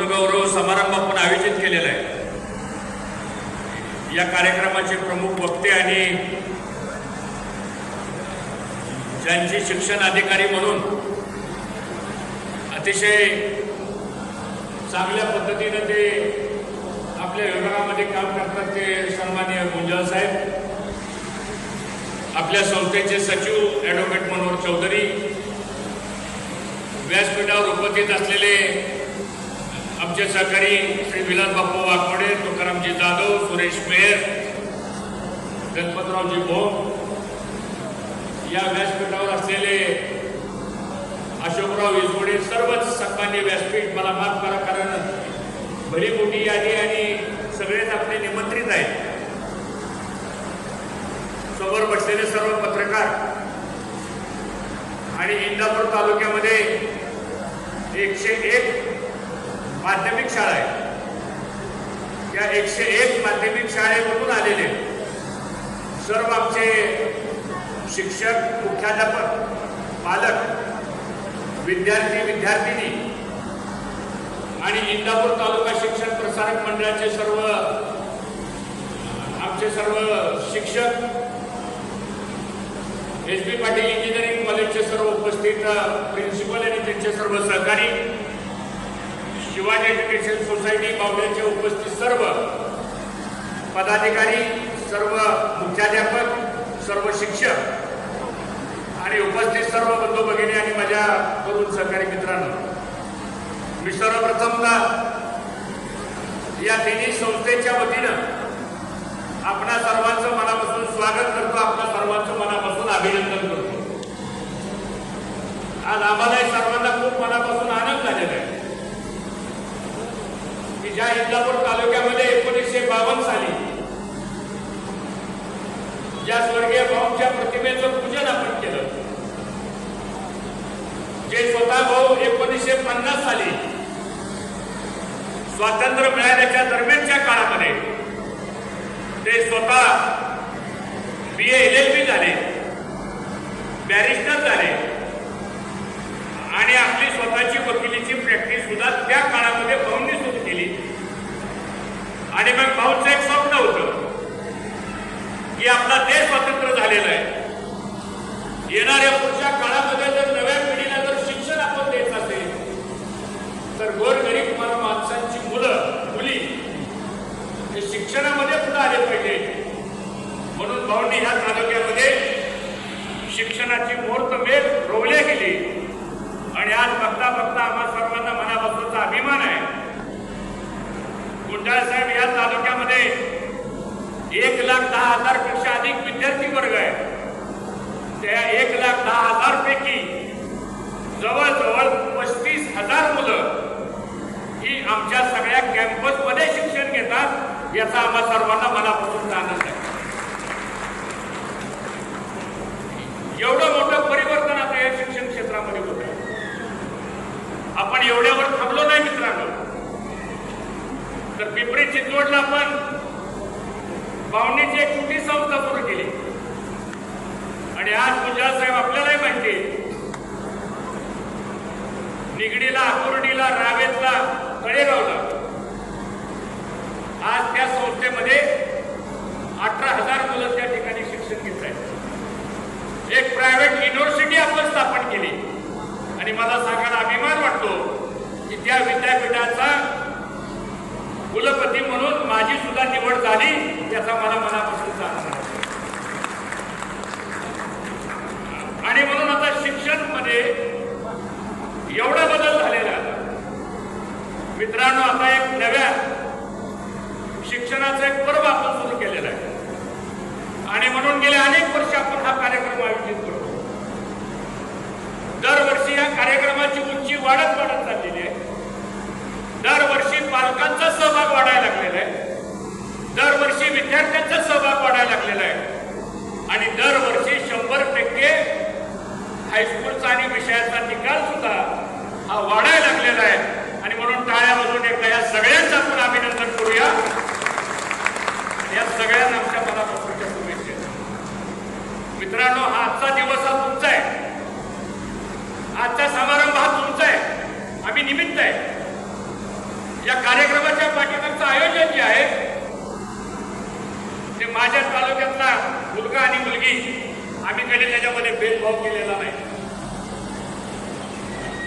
गुणगौरव समारंभ आपण आयोजित केलेला आहे. या कार्यक्रमाचे प्रमुख वक्ते आणि ज्यांची शिक्षण अधिकारी म्हणून अतिशय चांगल्या पद्धतीनं ते आपल्या विभागामध्ये काम करतात ते सन्मान्य गुंजाळ साहेब आपल्या संस्थेचे सचिव ॲडव्होकेट मनोहर चौधरी व्यासपीठावर उपस्थित असलेले आमचे सहकारी श्री विलास बापू वाघमोडे तुकारामजी जाधव सुरेश मेहर गणपतरावजी भोम या व्यासपीठावर असलेले अशोकराव इसवडे सर्वच सन्मान्य व्यासपीठ मला माफ करा कारण भली मोठी यादी आणि सगळेच आपले निमंत्रित आहेत. समोर बसलेले सर्व पत्रकार आणि इंदापूर तालुक्यामध्ये एकशे एक माध्यमिक शाळा आहे. या एकशे एक माध्यमिक शाळेमधून आलेले सर्व आमचे शिक्षक मुख्याध्यापक पालक विद्यार्थी विद्यार्थिनी आणि इंदापूर तालुका शिक्षण प्रसारक मंडळाचे सर्व आमचे सर्व शिक्षक एस पी पाटील इंजिनिअरिंग कॉलेजचे सर्व उपस्थित प्रिन्सिपल आणि त्यांचे सर्व सहकारी शिवाजी एज्युकेशन सोसायटी बावड्याचे उपस्थित सर्व पदाधिकारी सर्व मुख्याध्यापक सर्व शिक्षक आणि उपस्थित सर्व बंधू भगिनी आणि माझ्या तरुण सहकारी मित्रांनो मी सर्वप्रथमदा या तिन्ही संस्थेच्या वतीनं आपणा सर्वांचं मनापासून स्वागत करतो आपल्या सर्वांचं मनापासून अभिनंदन करतो. आज आम्हाला सर्वांना खूप मनापासून आनंद झालेला आहे की ज्या इंदापूर तालुक्यामध्ये एकोणीसशे बावन्न साली ज्या स्वर्गीय भाऊच्या प्रतिमेचं पूजन आपण केलं. जे स्वतः भाऊ एकोणीसशे पन्नास साली स्वातंत्र्य मिळाल्याच्या दरम्यानच्या काळामध्ये ते स्वतः बी ए एल एल बी झाले बॅरिस्टर झाले आणि आपली स्वतःची वकिलीची प्रॅक्टिस सुद्धा त्या काळामध्ये भाऊंनी सुरू आणि मग भाऊचं एक स्वप्न होतं की आपला देश स्वतंत्र झालेला आहे. येणाऱ्या पुढच्या काळामध्ये जर नव्या पिढीला जर शिक्षण आपण देत असेल तर गोरगरीब माण- माणसांची मुलं मुली हे शिक्षणामध्ये पुढे आले पाहिजे. म्हणून भाऊंनी ह्या तालुक्यामध्ये शिक्षणाची मुहूर्तमेढ रोवल्या गेली. आणि आज बघता बघता आम्हा सर्वांना मनापासूनचा अभिमान आहे. गुंडाळ साहेब या तालुक्यामध्ये एक लाख दहा हजारपेक्षा अधिक विद्यार्थी वर्ग आहे. त्या एक लाख दहा हजार पैकी जवळजवळ पस्तीस हजार मुलं ही आमच्या सगळ्या कॅम्पसमध्ये शिक्षण घेतात याचा आम्हा सर्वांना मनापासून आनंद आहे. एवढं मोठं परिवर्तन आता या शिक्षण क्षेत्रामध्ये होत आहे. आपण एवढ्यावर थांबलो नाही मित्रांनो. तर पिंपरी चिंचवडला आपण पाहुणीची एक छोटी संस्था सुरू केली. आणि आज गुजरात साहेब आपल्यालाही माहिती निगडीला आकुर्डीला रावेतला तळेगावला. आज त्या संस्थेमध्ये अठरा हजार मुलं त्या ठिकाणी शिक्षण घेत आहेत. एक प्रायव्हेट युनिव्हर्सिटी आपण स्थापन केली. आणि मला सांगायला अभिमान वाटतो की त्या विद्यापीठाचा कुलपती म्हणून माझी सुद्धा निवड झाली याचा मला मनापासून आनंद आहे. आणि म्हणून आता शिक्षणमध्ये एवढा बदल झालेला मित्रांनो आता एक नव्या शिक्षणाचा एक पर्व आपण सुरू केलेला आहे. आणि म्हणून गेले अनेक वर्ष आपण हा कार्यक्रम आयोजित करतो दरवर्षी या कार्यक्रमाची उंची वाढत वाढत चाललेली आहे दरवर्षी पालकांचा सहभाग वाढायला लागलेला आहे दरवर्षी विद्यार्थ्यांचा सहभाग आहे. आणि दरवर्षी शंभर टक्के हायस्कूलचा आणि विषयाचा निकाल सुद्धा हा वाढायला लागलेला आहे. आणि म्हणून टाळ्या वाजवून एकदा या सगळ्यांचं आपण अभिनंदन करूया. या सगळ्यांना आमच्या मनापासूनच्या शुभेच्छा आजचा दिवस हा तुमचा आहे आजचा समारंभ हा तुमचा आहे आम्ही निमित्त आहे या कार्यक्रमाच्या पाठीमागचं आयोजन जे आहे ते माझ्या तालुक्यातला मुलगा आणि मुलगी आम्ही कधी त्याच्यामध्ये भेदभाव केलेला नाही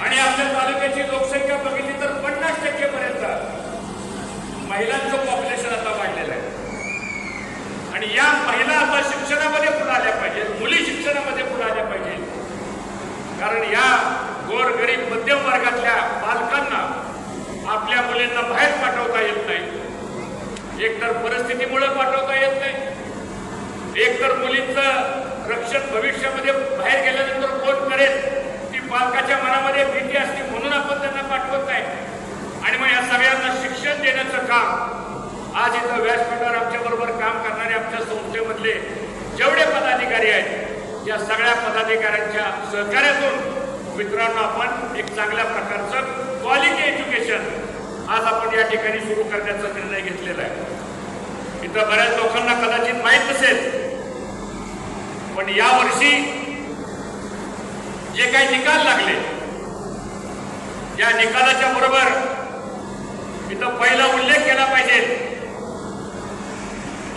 आणि आपल्या तालुक्याची लोकसंख्या बघितली तर पन्नास टक्केपर्यंत महिलांचं पॉप्युलेशन आता वाढलेलं आहे. आणि या महिला आता शिक्षणामध्ये पुढे आल्या पाहिजेत मुली शिक्षणामध्ये पुढे आल्या पाहिजेत. कारण या गोरगरीब मध्यम वर्गातल्या पालकांना आपल्या मुलींना बाहेर पाठवता येत नाही. एकतर परिस्थितीमुळे पाठवता येत नाही. एकतर मुलींचं रक्षण भविष्यामध्ये बाहेर गेल्यानंतर कोण करेल? ती पालकाच्या मनामध्ये भीती असते म्हणून आपण त्यांना पाठवत नाही आणि मग या सगळ्यांना शिक्षण देण्याचं काम. आज इथं व्यासपीठावर आमच्या बरोबर काम करणारे आमच्या संस्थेमधले जेवढे पदाधिकारी आहेत या सगळ्या पदाधिकाऱ्यांच्या सहकार्यातून मित्रांनो आपण एक चांगल्या प्रकारचं क्वालिटी एज्युकेशन आज आपण या ठिकाणी सुरू करण्याचा निर्णय घेतलेला आहे. इथं बऱ्याच लोकांना कदाचित माहीत नसेल पण या वर्षी जे काही निकाल लागले या निकालाच्या बरोबर इथं पहिला उल्लेख केला पाहिजे.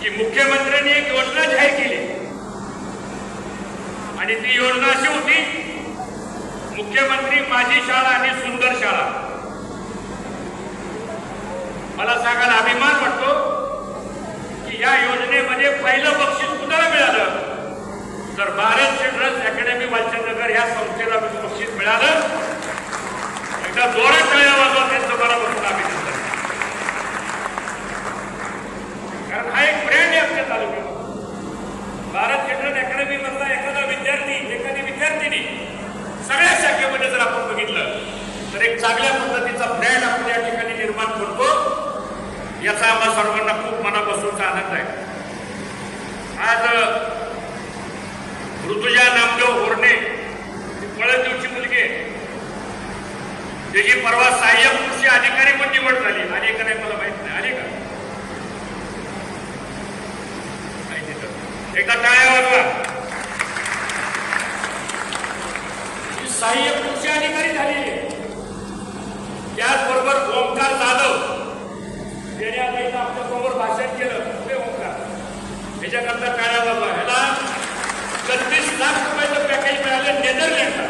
की मुख्यमंत्र्यांनी एक योजना जाहीर केली. आणि ती योजना अशी होती मुख्यमंत्री माझी शाळा आणि सुंदर शाळा. मला सांगायला अभिमान वाटतो की या योजनेमध्ये पहिलं बक्षीस कुणाला मिळालं? तर भारत चिल्ड्रन्स अकॅडमी वालचंदनगर या संस्थेला बक्षीस मिळालं एकदा जोरात टाळ्या वाजवा त्यांचं मला बघून आम्ही दिसलं. कारण हा एक ब्रँड आहे आमच्या तालुक्यात भारत अकॅडमी मधला एखादा विद्यार्थी एखादी विद्यार्थिनी सगळ्या शाखेमध्ये जर आपण बघितलं तर एक चांगल्या पद्धतीचा ब्रँड आपण या ठिकाणी निर्माण करतो याचा आम्हा सर्वांना खूप मनापासूनचा आनंद आहे. आज ऋतुजा नामदेव होरणे पळदेवची मुलगी त्याची परवा सहाय्यक कृषी अधिकारी पण निवड झाली. आली का नाही मला माहीत नाही. आली का माहिती एका टाळ्या वाजवा ही सहाय्यक कृषी अधिकारी झाली त्याचबरोबर ओंकार जाधव त्याने आता इथं आपल्यासमोर भाषण केलं कुठे ओंकार. त्याच्याकरता टाळ्या वाजवा. ह्याला छत्तीस लाख रुपयाचं पॅकेज मिळालं नेदरलँडला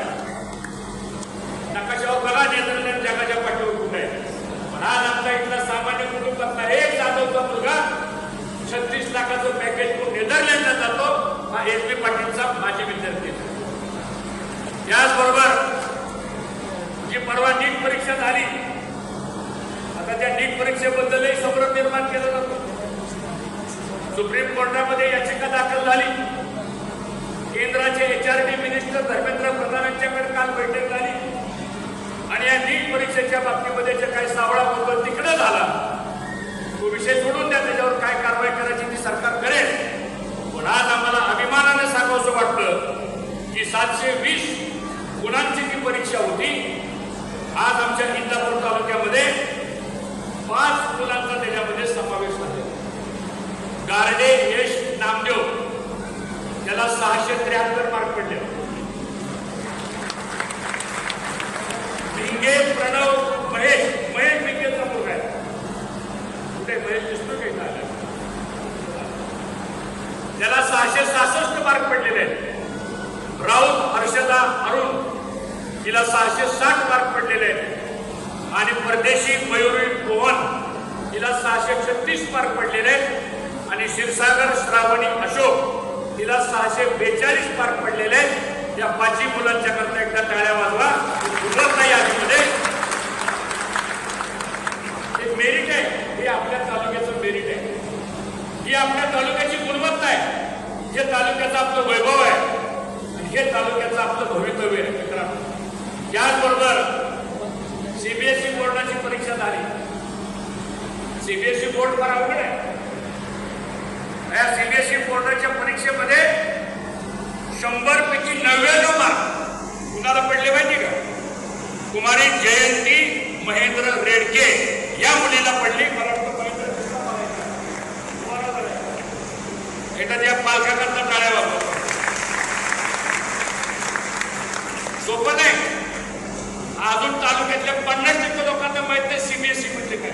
नकाशावर बघा नेदरलँड जगाच्या पाठीवर कुठे आहे. पण आज आमचा इथला सामान्य कुटुंबातला एक जाधवचा मुलगा छत्तीस लाखाचं पॅकेज तो नेदरलँडला जातो. हा एस पी पाटीलचा माझे विद्यार्थी. त्याचबरोबर जी परवा नीट परीक्षा झाली आता त्या नीट परीक्षेबद्दलही संभ्रम निर्माण केला जातो. सुप्रीम कोर्टामध्ये याचिका दाखल झाली. केंद्राचे H R D minister Dharmendra Pradhan यांच्याकडे काल बैठक झाली. आणि या नीट परीक्षेच्या बाबतीमध्ये जे काही सावळा बरोबर तिकडं झाला विषय सोडून द्या त्याच्यावर काय कारवाई करायची ती सरकार करेल. पण आज आम्हाला अभिमानाने सांगावंसं वाटतं की सातशे वीस गुणांची जी परीक्षा होती आज आमच्या इंदापूर तालुक्यामध्ये पाच मुलांचा त्याच्यामध्ये समावेश झाला. गारडे यश नामदेव त्याला सहाशे त्र्याहत्तर कुठे दिसतो काही झालं त्याला सहाशे सहासष्ट मार्क पडलेले आहेत. राऊत हर्षदा अरुण तिला सहाशे साठ मार्क पडलेले आहेत. आणि परदेशी मयुरी मोहन तिला सहाशे छत्तीस मार्क पडलेले आहेत. आणि क्षीरसागर श्रावणी अशोक तिला सहाशे बेचाळीस मार्क पडलेले आहेत. या पाचही मुलांच्या करता एकदा टाळ्या वाजवा. नाही यादीमध्ये हे मेरिट आहे हे आपल्या तालुक्याचं मेरिट आहे ही आपल्या तालुक्याची गुणवत्ता आहे जे तालुक्याचं आपलं वैभव आहे आणि हे तालुक्याचं आपलं भवितव्य आहे मित्रांनो त्याचबरोबर सीबीएसई बोर्डाची परीक्षा झाली सीबीएसई बोर्ड फार अवघड आहे या सीबीएसई बोर्डाच्या परीक्षेमध्ये शंभर पैकी नव्याण्णव मार्क कुणाला पडले माहिती का कुमारी जयंती महेंद्र रेडके या मुलीला पडली मला वाटतं महेंद्र कृष्ण म्हणायचा. तुम्हाला बरं आहे. एकदा त्या पालकाकरता टाळ्या वाजवा महाराष्ट्रातल्या पन्नास टक्के लोकांना माहीत नाही सीबीएसई म्हणजे काय.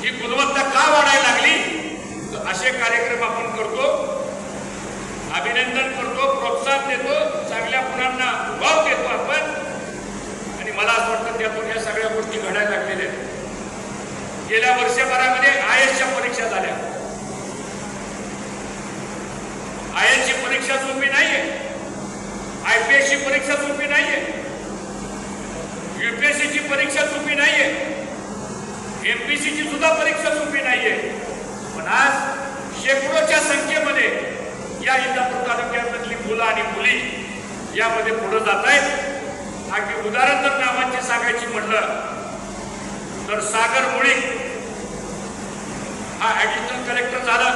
ही गुणवत्ता का वाढायला लागली? तर असे कार्यक्रम आपण करतो अभिनंदन करतो प्रोत्साहन देतो चांगल्या मुलांना वाव देतो आपण. आणि मला असं वाटतं त्यातून या सगळ्या गोष्टी घडायला लागलेल्या आहेत. गेल्या वर्षभरामध्ये आय एसच्या परीक्षा झाल्या. आय ची परीक्षा सोपी नाहीये. आय पी एसची परीक्षा सोपी नाहीये. यूपीएससीची परीक्षा सोपी नाहीये. एमपीसी ची सुद्धा परीक्षा सोपी नाहीये. पण आज शेकडोच्या संख्येमध्ये या इंदापूर तालुक्यामधली मुलं आणि मुली यामध्ये पुढे जात आहेत. अगदी उदाहरण जर नावांची सांगायची म्हटलं तर सागर मुळी हा ऍडिशनल कलेक्टर झाला.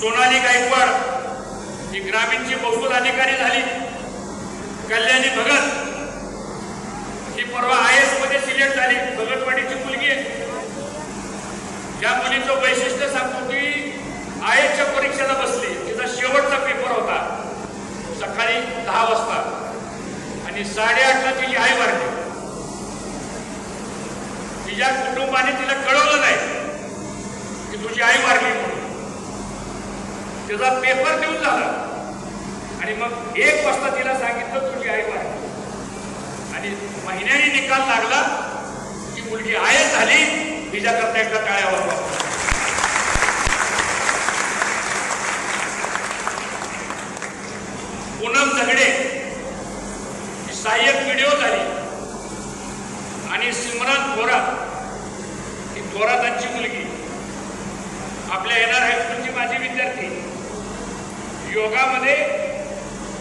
सोनाली गायकवाड ही ग्रामीणची महसूल अधिकारी झाली. कल्याणी भगत ती परवा आय एसमध्ये सिलेक्ट झाली. भगतवाडीची मुलगी आहे. या मुलीचं वैशिष्ट्य सांगतो की आय एसच्या परीक्षेला बसली. तिचा शेवटचा पेपर होता. सकाळी दहा वाजता. आणि साडेआठला तिची आई वाढली तिच्या कुटुंबाने तिला कळवलं नाही की तुझी आई वारली म्हणून. त्याचा पेपर देऊन झाला. आणि मग एक वाजता तिला सांगितलं तुझी आई वारली. आणि महिन्याने निकाल लागला की मुलगी आयच झाली तिच्याकरता एकदा टाळ्यावर वाजवा. पूनम झगडे सहाय्यक व्हिडिओ झाली. आणि सिमरन थोरात ही थोरातांची मुलगी. आपल्या येणार हायस्कूलची माझी विद्यार्थी. योगामध्ये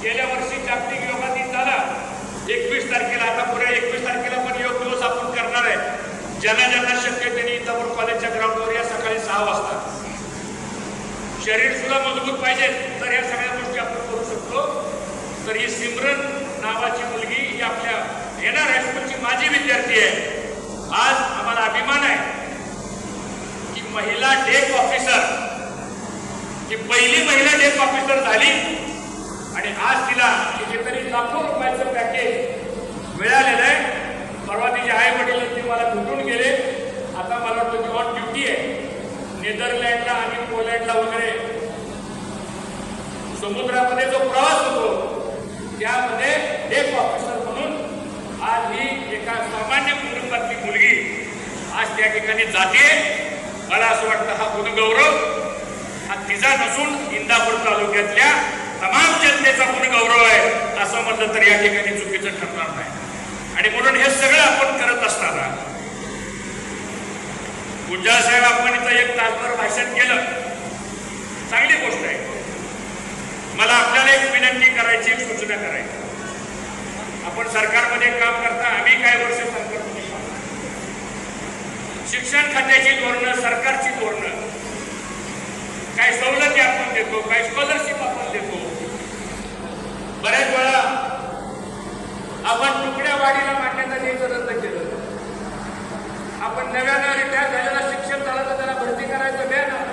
गेल्या वर्षी जागतिक योगा दिन झाला. एकवीस तारखेला आता पुढे एकवीस तारखेला पण योग दिवस आपण करणार आहे. ज्यांना ज्यांना शक्य त्यांनी इंदापूर कॉलेजच्या ग्राउंडवर या सकाळी सहा वाजता. शरीर सुद्धा मजबूत पाहिजे तर या सगळ्या गोष्टी आपण करू शकतो. तर ही सिमरन नावाची मुलगी ही आपल्या येणार हायस्कूलची माझी विद्यार्थी आहे. आज आम्हाला अभिमान आहे की महिला डेक ऑफिसर ही पहिली महिला डेक ऑफिसर झाली. आणि आज तिला कितीतरी लाखो रुपयाचं मिळालेलं आहे. परवा तिचे आई वडील ते मला भेटून गेले. आता मला वाटतं ती ऑन ड्युटी आहे. नेदरलँडला आणि पोलंडला वगैरे. समुद्रामध्ये जो प्रवास होतो त्यामध्ये एक ऑफिसर म्हणून आज ही एका सामान्य कुटुंबातली मुलगी आज त्या ठिकाणी जाते. मला असं वाटतं हा गुणगौरव हा तिचा नसून इंदापूर तालुक्यातल्या तमाम जनतेचा गुणगौरव आहे असं म्हटलं तर या ठिकाणी चुकीचं ठरणार नाही. आणि म्हणून हे सगळं आपण करत असताना गुंजाळ साहेब आपण इथं एक तासभर भाषण केलं. चांगली गोष्ट आहे. मला आपल्याला एक विनंती करायची एक सूचना करायची. आपण सरकारमध्ये काम करता आम्ही काही वर्ष सरकारमध्ये शिक्षण खात्याची धोरणं सरकारची धोरणं. काही सवलती आपण देतो काही स्कॉलरशिप आपण देतो. बऱ्याच वेळा आपण तुकड्या वाढीला मान्यता द्यायचं रद्द केलं. आपण नव्यानं रिटायर झालेला शिक्षक झाला तर त्याला भरती करायचं द्या ना.